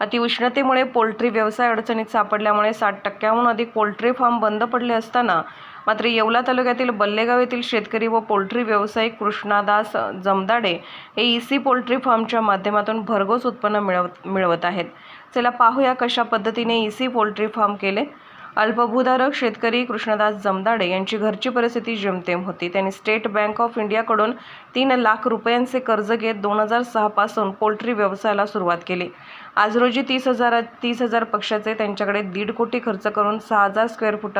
अतिउष्णतेमुळे poultry व्यवसाय अडचणीत सापडल्यामुळे साठ टक्क्याहून अधिक पोल्ट्री फार्म बंद पडले असताना मात्र येवला तालुक्यातील बल्लेगाव येथील शेतकरी व पोल्ट्री व्यावसायिक कृष्णादास जमदाडे हे ई सी पोल्ट्री फार्मच्या माध्यमातून भरघोस उत्पन्न मिळवत मिळवत आहेत. चला पाहूया कशा पद्धतीने ई सी पोल्ट्री फार्म केले. अल्पभूधारक शेतकरी कृष्णदास जमदाडे यांची घरची परिस्थिती जेमतेम होती. त्यांनी स्टेट बँक ऑफ इंडियाकडून तीन लाख रुपयांचे कर्ज घेत दोन हजार सहापासून पोल्ट्री व्यवसायाला सुरुवात केली. आज रोजी तीस हजार तीस हजार पक्षाचे त्यांच्याकडे दीड कोटी खर्च करून सहा हजार स्क्वेअर फुट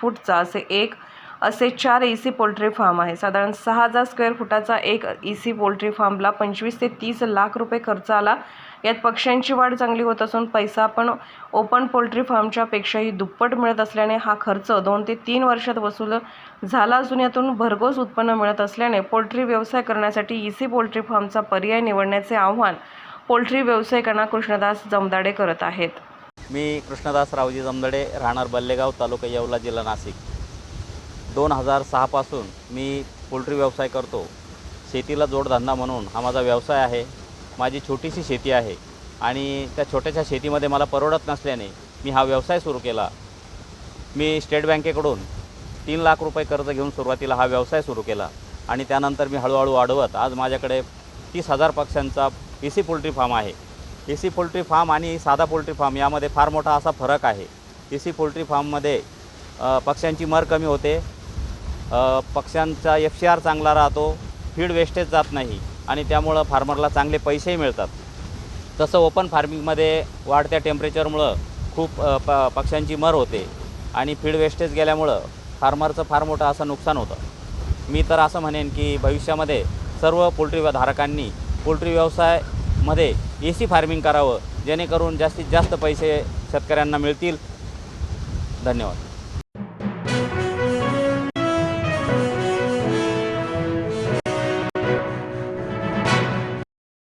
फूटचा असे एक असे चार ई सी पोल्ट्री फार्म आहे साधारण सहा हजार स्क्वेअर फुटाचा एक ई सी पोल्ट्री फार्मला पंचवीस ते तीस लाख रुपये खर्च आला. यात पक्ष्यांची वाढ चांगली होत असून पैसा पण ओपन पोल्ट्री फार्मच्या पेक्षाही दुप्पट मिळत असल्याने हा खर्च दोन ते तीन वर्षात वसूल झाला असून यातून भरघोस उत्पन्न मिळत असल्याने पोल्ट्री व्यवसाय करण्यासाठी ई सी पोल्ट्री फार्मचा पर्याय निवडण्याचे आव्हान पोल्ट्री व्यवसायिकांना कृष्णदास जमदाडे करत आहेत. मी कृष्णदास रावजी जमदाडे राहणार बल्लेगाव तालुका येवला जिल्हा नाशिक. दोन हजार सहापासून मी पोल्ट्री व्यवसाय करतो. शेतीला जोडधंदा म्हणून हा माझा व्यवसाय आहे. माझी छोटीशी शेती आहे आणि त्या छोट्याशा शेतीमध्ये मला परवडत नसल्याने मी हा व्यवसाय सुरू केला. मी स्टेट बँकेकडून तीन लाख रुपये कर्ज घेऊन सुरुवातीला हा व्यवसाय सुरू केला आणि त्यानंतर मी हळूहळू वाढवत आज माझ्याकडे तीस हजार पक्ष्यांचा ए सी पोल्ट्री फार्म आहे. ए सी पोल्ट्री फार्म आणि साधा पोल्ट्री फार्म यामध्ये फार मोठा असा फरक आहे. ए सी पोल्ट्री फार्ममध्ये पक्ष्यांची मर कमी होते. पक्ष्यांचा एफ सी आर चांगला राहतो फीड वेस्टेज जात नाही आणि त्यामुळं फार्मरला चांगले पैसेही मिळतात. तसं ओपन फार्मिंगमध्ये वाढत्या टेम्परेचरमुळं खूप प पक्ष्यांची मर होते आणि फीड वेस्टेज गेल्यामुळं फार्मरचं फार मोठं असं नुकसान होतं. मी तर असं म्हणेन की भविष्यामध्ये सर्व पोल्ट्री धारकांनी पोल्ट्री व्यवसायामध्ये ए सी फार्मिंग करावं जेणेकरून जास्तीत जास्त पैसे शेतकऱ्यांना मिळतील. धन्यवाद.